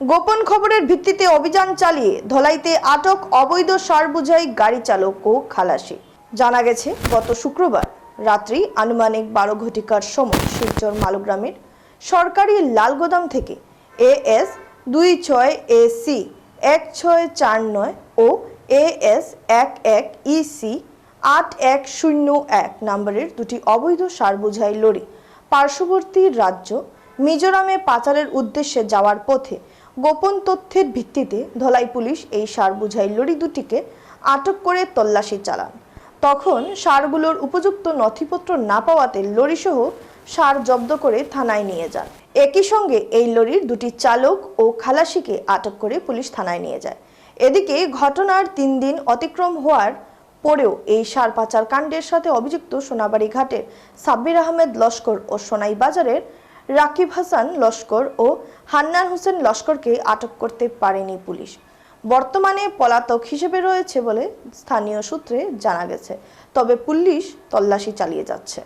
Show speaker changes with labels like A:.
A: গোপন খবরের ভিত্তিতে অভিযান চালিয়ে ধলাইতে আটক অবৈধ সার বোঝাই গাড়ি চালক ও খালাসি। জানা গেছে, গত শুক্রবার রাত্রি আনুমানিক বারো ঘটিকার সময় শিলচর মালুগ্রামের সরকারি লালগোদাম থেকে এএস দুই ছয় এ সি এক ছয় চার নয় ও এ এস এক এক ইসি আট এক শূন্য এক নম্বরের দুটি অবৈধ সার বোঝাই লরি পার্শ্ববর্তী রাজ্য মিজোরামে পাচারের উদ্দেশ্যে যাওয়ার পথে গোপন তথ্যের ভিত্তিতে ধলাই পুলিশ এই সার বোঝাই লরি দুটিকে আটক করে তল্লাশি চালান। তখন সারগুলোর উপযুক্ত নথিপত্র না পাওয়াতে লরিসহ সার জব্দ করে থানায় নিয়ে যান। একই সঙ্গে এই লরির দুটি চালক ও খালাসিকে আটক করে পুলিশ থানায় নিয়ে যায়। এদিকে ঘটনার তিন দিন অতিক্রম হওয়ার পরেও এই সার পাচার কাণ্ডের সাথে অভিযুক্ত সোনাবাড়ি ঘাটের সাব্বির আহমেদ লস্কর ও সোনাই বাজারের রাকিব হাসান লস্কর ও হান্নান হোসেন লস্করকে আটক করতে পারেনি পুলিশ। বর্তমানে পলাতক হিসেবে রয়েছে বলে স্থানীয় সূত্রে জানা গেছে। তবে পুলিশ তল্লাশি চালিয়ে যাচ্ছে।